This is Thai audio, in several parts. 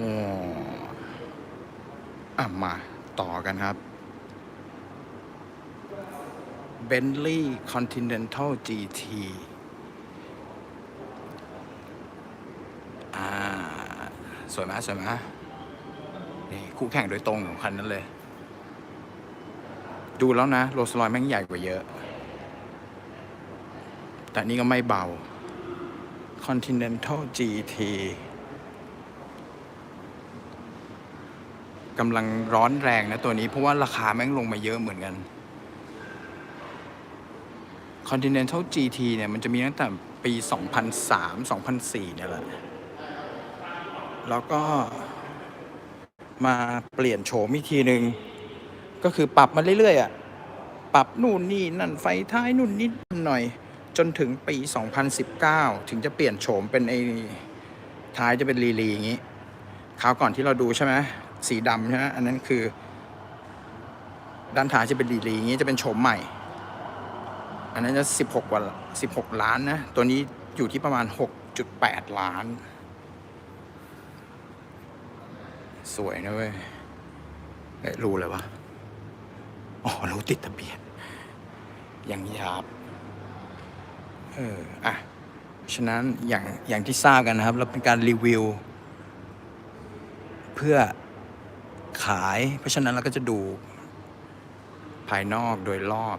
อ๋ออะมาต่อกันครับ Bentley Continental GT อ่า สวยไหมสวยไหมนี่คู่แข่งโดยตรงของคันนั้นเลย ดูแล้วนะ โรลส์รอยแม่งใหญ่กว่าเยอะ แต่นี่ก็ไม่เบา Continental GT กำลังร้อนแรงนะตัวนี้ เพราะว่าราคาแม่งลงมาเยอะเหมือนกัน Continental GT เนี่ยมันจะมีตั้งแต่ปี 2003 2004 เนี่ยแหละ แล้วก็มาเปลี่ยนโฉมอีกทีหนึ่งก็คือปรับมาเรื่อยๆอะปรับนู่นนี่นั่นไฟท้ายนู่นนิดหน่อย จนถึงปี 2019 ถึงจะเปลี่ยนโฉมเป็นไอ้ท้ายจะเป็นลีลีอย่างนี้คราวก่อนที่เราดูใช่ไหม สีดำใช่ไหมอันนั้นคือ ด้านท้ายจะเป็นลีลีอย่างนี้จะเป็นโฉมใหม่ อันนั้นจะ 16 กว่า 16 ล้านนะ ตัวนี้อยู่ที่ประมาณ 6.8 ล้าน สวยนะเว้ยรู้เลยวะอ๋อรู้ติดทะเบียนอย่างหยาบเอออะฉะนั้นอย่างอย่างที่ทราบกันนะครับ เราเป็นการรีวิว เพื่อ ขาย เพราะฉะนั้นเราก็จะดูภายนอกโดยรอบ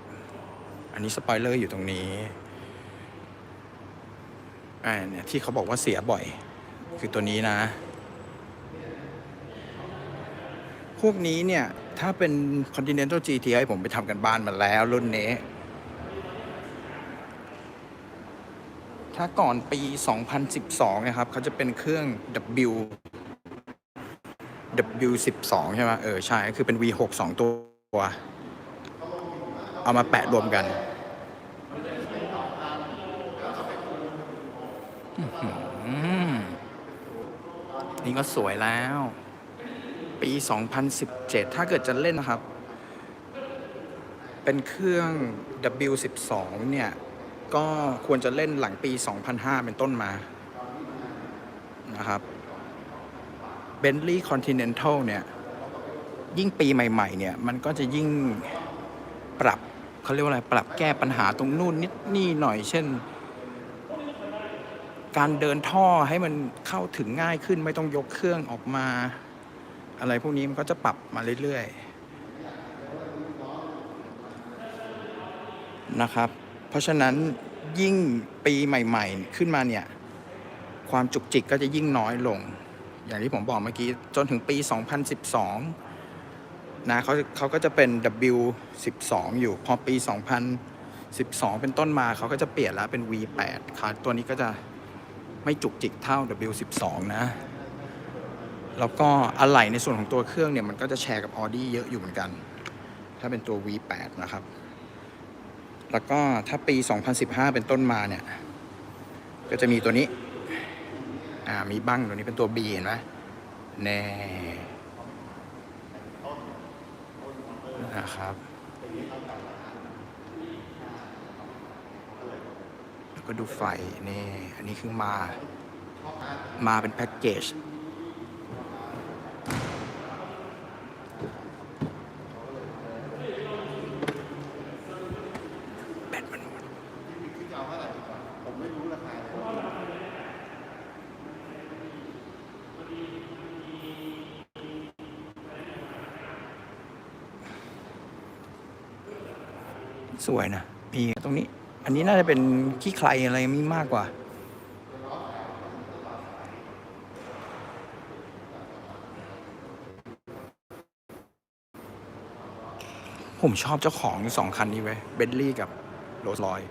อันนี้สปอยเลอร์อยู่ตรงนี้อ่าเนี่ยที่เขาบอกว่าเสียบ่อย คือตัวนี้นะ พวกนี้เนี่ย ถ้าเป็น Continental GT ให้ผมไปทำกันบ้านมาแล้วรุ่นนี้ ถ้าก่อนปี 2012 นะครับ เขาจะเป็นเครื่อง W W12 ใช่ไหมเออใช่ คือเป็น V6 2ตัว เอามาแปะรวมกัน นี่ก็สวยแล้ว ปี 2017 ถ้าเกิดจะเล่นนะครับ เป็นเครื่อง W12 เนี่ย ก็ควรจะเล่นหลังปี 2005 เป็นต้นมา นะครับ Bentley Continental เนี่ย ยิ่งปีใหม่ๆ เนี่ย มันก็จะยิ่งปรับเขาเรียกว่าอะไร ปรับแก้ปัญหาตรงนู่นนิดนี่หน่อย เช่น การเดินท่อให้มันเข้าถึงง่ายขึ้นไม่ต้องยกเครื่องออกมา อะไรพวกนี้มันก็จะปรับมาเรื่อยๆ นะครับ เพราะฉะนั้นยิ่งปีใหม่ๆ ขึ้นมาเนี่ย ความจุกจิกก็จะยิ่งน้อยลง อย่างที่ผมบอกเมื่อกี้จนถึงปี 2012 นะเขาเขาก็จะเป็น W12 อยู่ พอปี 2012 เป็นต้นมาเขาก็จะเปลี่ยนแล้วเป็น V8 ค่ะตัวนี้ก็จะไม่จุกจิกเท่า W12 นะ แล้วก็อะไหล่ในส่วนของตัวเครื่องเนี่ย มันก็จะแชร์กับ Audi เยอะอยู่เหมือนกัน ถ้าเป็นตัว V8 นะครับ แล้วก็ถ้าปี 2015 เป็นต้นมาเนี่ย ก็จะมีตัวนี้ อ่ามีบั้งตัวนี้เป็นตัว B เห็นไหมแน่นะครับแล้วก็ดูไฟนี่อันนี้คือมา มาเป็นแพ็กเกจ แบตมันหมด สวยนะมีตรงนี้ อันนี้น่าจะเป็นขี้ใครอะไรมีมากกว่า ผมชอบเจ้าของสองคันนี้ไว้ยเบนลี่กับโรลส์รอย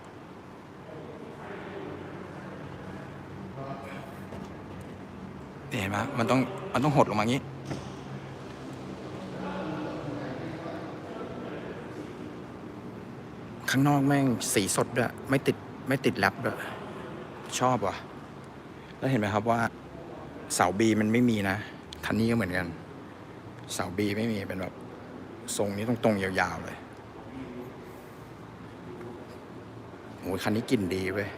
เห็นไหมมันต้องมันต้องหดลงมางี้ ข้างนอกแม่งสีสดด้วย ไม่ติดไม่ติดแรปด้วย ชอบว่ะ แล้วเห็นไหมครับว่าเสาบีมันไม่มีนะ คันนี้ก็เหมือนกัน เสาบีไม่มีเป็นแบบทรงนี้ตรงๆยาวๆเลยโอ้ยคันนี้กลิ่นดีเว้ย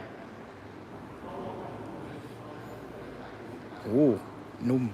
โอ้นุ่ม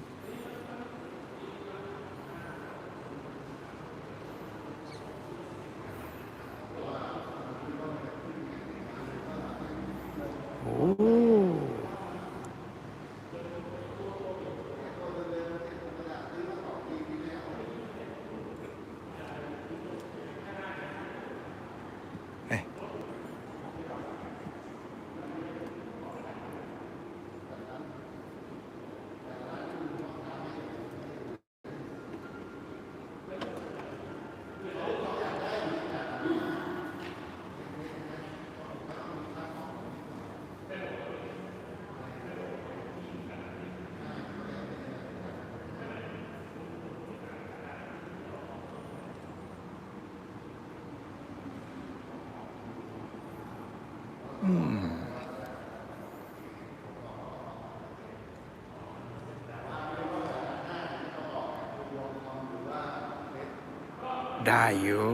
ได้อยู่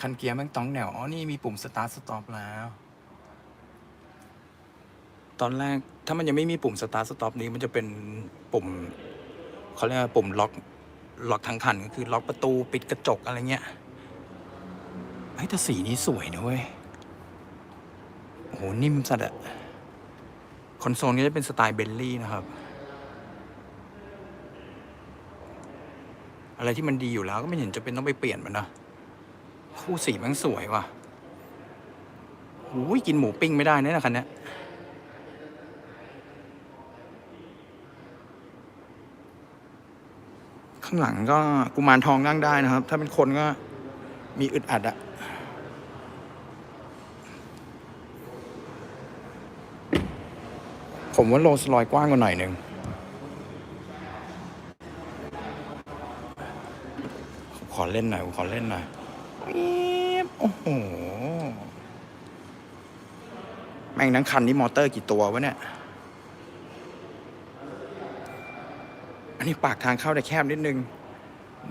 คันเกียร์แม่งต้องแนว อ๋อ นี่มีปุ่ม start stop แล้ว ตอนแรกถ้ามันยังไม่มีปุ่ม start stop นี้มันจะเป็นปุ่มเขาเรียกว่าปุ่มล็อกล็อกทั้งคันก็คือล็อกประตูปิดกระจกอะไรเงี้ยเฮ้ยแต่สีนี้สวยนะเว้ยโอ้โหนิ่มสัดอะ อนโซลนี้จะเป็นสไตล์เบลลี่นะครับ อะไรที่มันดีอยู่แล้วก็ไม่เห็นจะเป็นต้องไปเปลี่ยนมันนะ คู่สีมันสวยว่ะโอ้ยกินหมูปิ้งไม่ได้แน่นะคันนี้ข้างหลังก็กุมารทองนั่งได้นะครับ ถ้าเป็นคนก็มีอึดอัดอะ ผมว่าโรลส์รอยกว้างกว่าหน่อยหนึ่งขอเล่นหน่อยขอเล่นหน่อยโอ้โห แม่งทั้งคันนี้มอเตอร์กี่ตัววะเนี่ย อันนี้ปากทางเข้าแต่แคบนิดนึง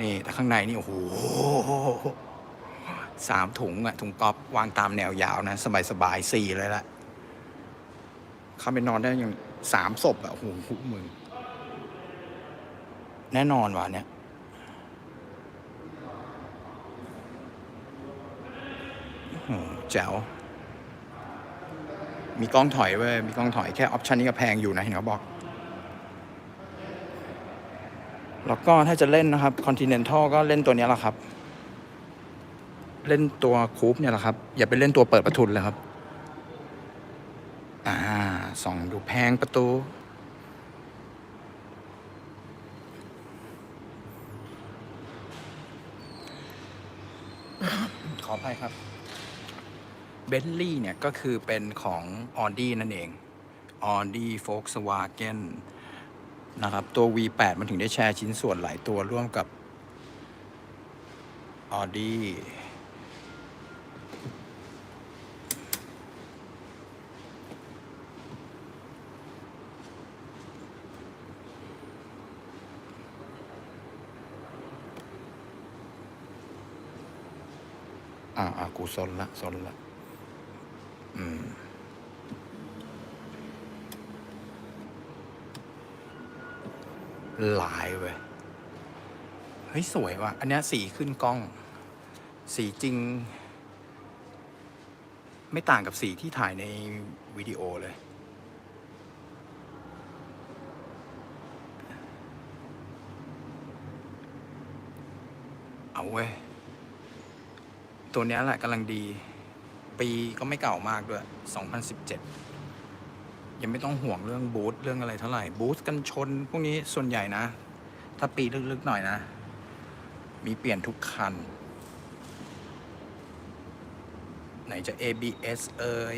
นี่ แต่ข้างในนี่โอ้โหสามถุงอะถุงก๊อล์ฟวางตามแนวยาวนะ สบายสบายๆสี่เลยละ เข้าไปนอนได้อย่างสามศพอะโอ้โหมึง แน่นอนว่ะเนี่ยอื้อหือแจ๋ว มีกล้องถอยเว้ย มีกล้องถอยแค่ออปชันนี้ก็แพงอยู่นะ เห็นเขาบอก แล้วก็ถ้าจะเล่นนะครับ Continental ก็เล่นตัวนี้แหละครับ เล่นตัวคูปเนี่ยแหละครับ อย่าไปเล่นตัวเปิดประทุนเลยครับ ส่องดูแพงประตู ขออภัยครับเบนลี่เนี่ยก็คือเป็นของ Audi นั่นเอง Audi Volkswagen นะครับ ตัว V8 มันถึงได้แชร์ชิ้นส่วนหลายตัวร่วมกับ Audi อ่าอ่ากูซนละซนละ อืมหลายเว้ย เฮ้ย สวยว่ะ อันนี้สีขึ้นกล้อง สีจริง ไม่ต่างกับสีที่ถ่ายในวิดีโอเลย เอาเว้ย ตัวนี้แหละกำลังดี ปีก็ไม่เก่ามากด้วย 2017 ยังไม่ต้องห่วงเรื่องบูธเรื่องอะไรเท่าไหร่ บูธกันชน พวกนี้ส่วนใหญ่นะ ถ้าปีลึกๆหน่อยนะ มีเปลี่ยนทุกคัน ไหนจะ ABS เอ่ย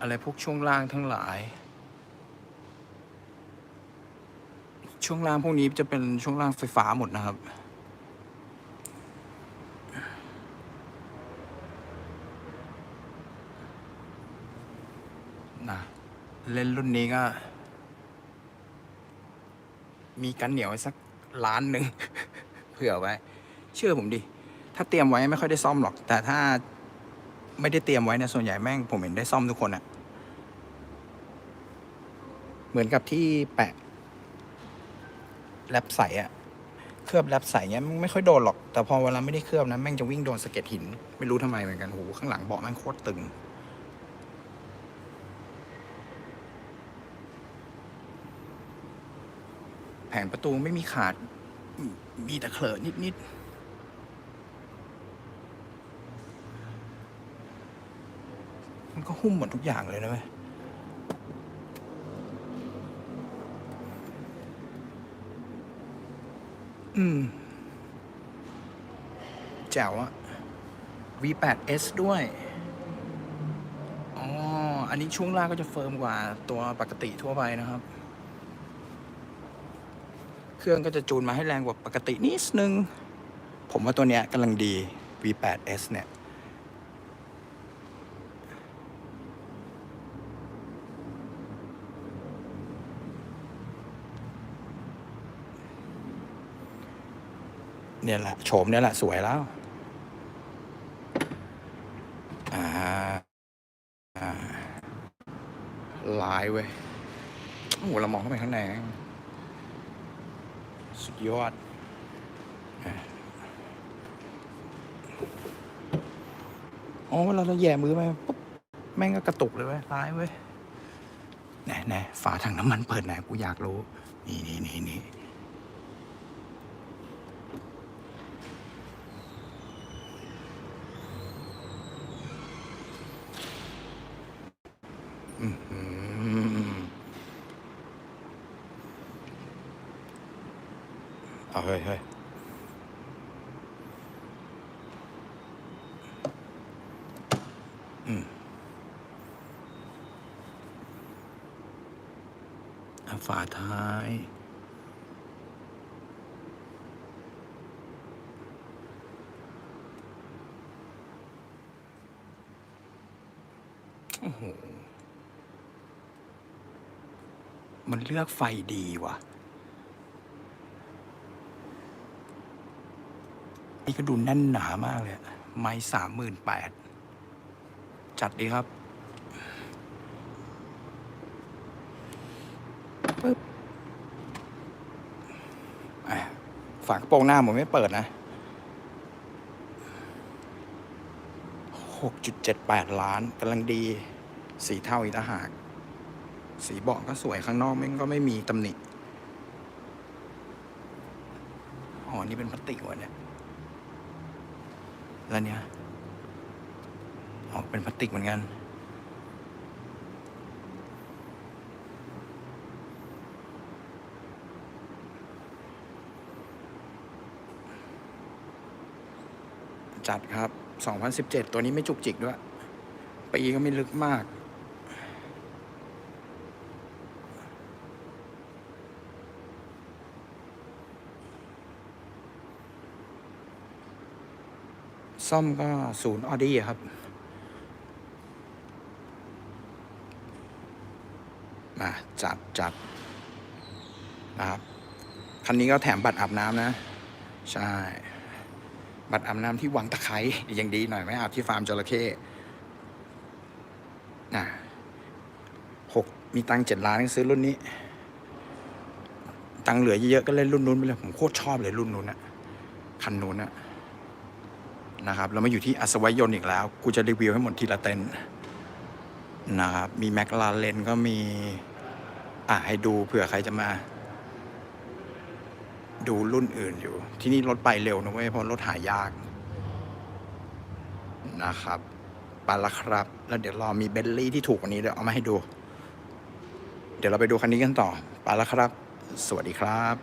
อะไรพวกช่วงล่างทั้งหลาย ช่วงล่างพวกนี้จะเป็นช่วงล่างไฟฟ้าหมดนะครับ นะเล่นรุ่นนี้ก็ มีกันเหนียวไว้สักล้านหนึ่ง เผื่อไว้ เชื่อผมดิ ถ้าเตรียมไว้ไม่ค่อยได้ซ่อมหรอก แต่ถ้าไม่ได้เตรียมไว้เนี่ยส่วนใหญ่แม่งผมเห็นได้ซ่อมทุกคนอะเหมือนกับที่แปะ แรปใสอะเคลือบแรปใสเงี้ยไม่ค่อยโดนหรอก แต่พอเวลาไม่ได้เคลือบนะแม่งจะวิ่งโดนสะเก็ดหิน ไม่รู้ทำไมเหมือนกันโหข้างหลังเบาะแม่งโคตรตึง แผงประตูไม่มีขาด มีแต่เขลอะนิดมันก็หุ้มหมดทุกอย่างเลยนะเว้ย อืม แจ๋วอะ V8S ด้วย อ๋อ อันนี้ช่วงล่างก็จะเฟิร์มกว่าตัวปกติทั่วไปนะครับ เครื่องก็จะจูนมาให้แรงกว่าปกตินิดนึง ผมว่าตัวเนี้ยกำลังดี V8S เนี่ย เนี่ยแหละโฉมเนี่ยแหละสวยแล้วอ่าอ่าลายเว้ยโอ้โหเรามองเข้าไปข้างในสุดยอดอ๋อเวลาเราแย่มือไปปุ๊บแม่งก็กระตุกเลยเว้ยร้ายเว้ยแน่แน่ฝาถังน้ำมันเปิดไหนกูอยากรู้ นี่นี่นี่นี่ อื้อหือเอาเฮ้ยเฮ้ยอื มันเลือกไฟดีว่ะ นี่ก็ดูแน่นหนามากเลย ไม้สามหมื่นแปด จัดดีครับปึ๊บฝากระโปรงหน้าผมไม่เปิดนะหกจุดเจ็ดแปดล้านกำลังดี สีเท่าอีกต่างหาก สีเบาะก็สวยข้างนอกแม่งก็ไม่มีตำหนิ อ๋อ นี่เป็นพลาสติกวะเนี่ย แล้วเนี่ย อ๋อ เป็นพลาสติกเหมือนกัน จัดครับ 2017 ตัวนี้ไม่จุกจิกด้วย ปีก็ไม่ลึกมาก ซ่อมก็ศูนย์ออดี้ครับ มาจัดจัดนะครับคันนี้ก็แถมบัตรอาบน้ำนะ ใช่ บัตรอาบน้ำที่วังตะไคร้ยังดีหน่อยไม่อาบที่ฟาร์มจระเข้น่ะหกมีตังเจ็ดล้านก็ซื้อรุ่นนี้ ตังเหลือเยอะๆก็เล่นรุ่นนู้นไปเลย ผมโคตรชอบเลยรุ่นนู้นนะคันนู้นนะ นะครับเรามาอยู่ที่อัศวยนต์อีกแล้ว กูจะรีวิวให้หมดทีละเต็นนะครับ มีแมคลาเรนก็มี อะ ให้ดูเผื่อใครจะมา ดูรุ่นอื่นอยู่ ที่นี่รถไปเร็วนะเว้ยเพราะรถหายาก นะครับไปละครับ แล้วเดี๋ยวรอมีเบลลี่ที่ถูกกว่านี้เดี๋ยวเอามาให้ดู เดี๋ยวเราไปดูคันนี้กันต่อไปละครับ สวัสดีครับ